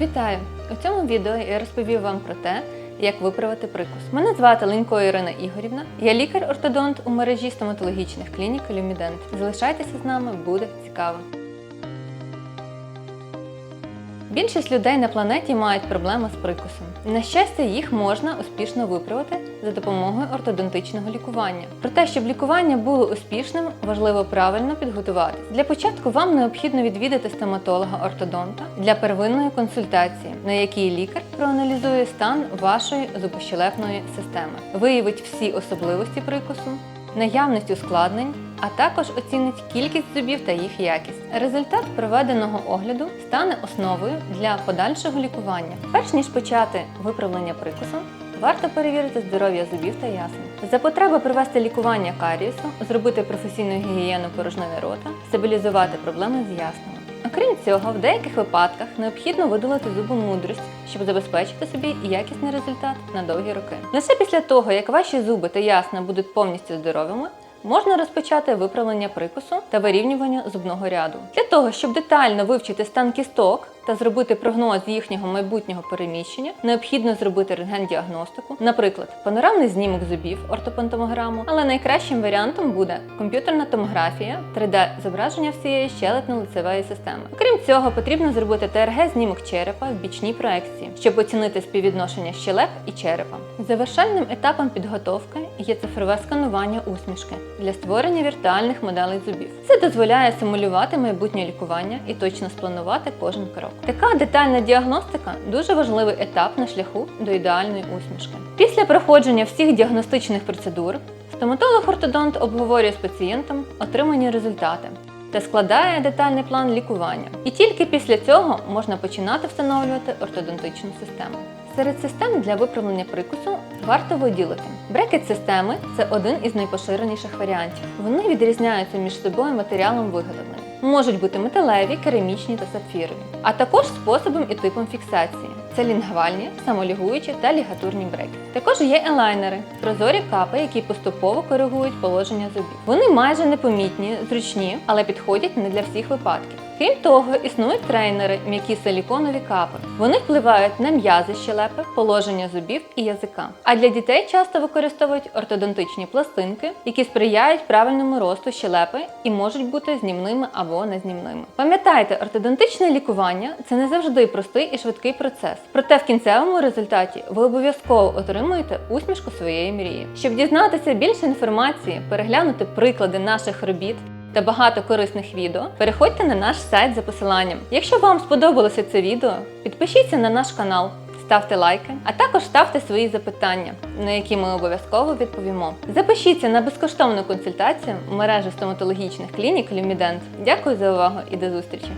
Вітаю! У цьому відео я розповів вам про те, як виправити прикус. Мене звати Ленько Ірина Ігорівна. Я лікар-ортодонт у мережі стоматологічних клінік Люмідент. Залишайтеся з нами, буде цікаво. Більшість людей на планеті мають проблеми з прикусом. На щастя, їх можна успішно виправити за допомогою ортодонтичного лікування. Про те, щоб лікування було успішним, важливо правильно підготуватись. Для початку вам необхідно відвідати стоматолога-ортодонта для первинної консультації, на якій лікар проаналізує стан вашої зубощелепної системи, виявить всі особливості прикусу, наявність ускладнень, а також оцінить кількість зубів та їх якість. Результат проведеного огляду стане основою для подальшого лікування. Перш ніж почати виправлення прикусу, варто перевірити здоров'я зубів та ясен. За потреби провести лікування карієсу, зробити професійну гігієну порожнини рота, стабілізувати проблеми з яснами. Окрім цього, в деяких випадках необхідно видалити зубу мудрість, щоб забезпечити собі якісний результат на довгі роки. Лише після того, як ваші зуби та ясна будуть повністю здоровими, можна розпочати виправлення прикусу та вирівнювання зубного ряду. Для того, щоб детально вивчити стан кісток та зробити прогноз їхнього майбутнього переміщення, необхідно зробити рентген-діагностику, наприклад, панорамний знімок зубів, ортопантомограму, але найкращим варіантом буде комп'ютерна томографія, 3D-зображення всієї щелепно-лицевої системи. Окрім цього, потрібно зробити ТРГ-знімок черепа в бічній проекції, щоб оцінити співвідношення щелеп і черепа. Завершальним етапом підготовки є цифрове сканування усмішки для створення віртуальних моделей зубів. Це дозволяє симулювати майбутнє лікування і точно спланувати кожен крок. Така детальна діагностика дуже важливий етап на шляху до ідеальної усмішки. Після проходження всіх діагностичних процедур стоматолог-ортодонт обговорює з пацієнтом отримані результати та складає детальний план лікування. І тільки після цього можна починати встановлювати ортодонтичну систему. Серед систем для виправлення прикусу варто виділити. Брекет-системи це один із найпоширеніших варіантів. Вони відрізняються між собою матеріалом виготовлення. Можуть бути металеві, керамічні та сапфірові, а також способом і типом фіксації. Це лінгвальні, самолігуючі та лігатурні брекети. Також є елайнери, прозорі капи, які поступово коригують положення зубів. Вони майже непомітні, зручні, але підходять не для всіх випадків. Крім того, існують трейнери, м'які силіконові капи. Вони впливають на м'язи щелепи, положення зубів і язика. А для дітей часто використовують ортодонтичні пластинки, які сприяють правильному росту щелепи і можуть бути знімними або незнімними. Пам'ятайте, ортодонтичне лікування це не завжди простий і швидкий процес. Проте в кінцевому результаті ви обов'язково отримуєте усмішку своєї мрії. Щоб дізнатися більше інформації, переглянути приклади наших робіт та багато корисних відео, переходьте на наш сайт за посиланням. Якщо вам сподобалося це відео, підпишіться на наш канал, ставте лайки, а також ставте свої запитання, на які ми обов'язково відповімо. Запишіться на безкоштовну консультацію в мережі стоматологічних клінік Люмідент. Дякую за увагу і до зустрічі!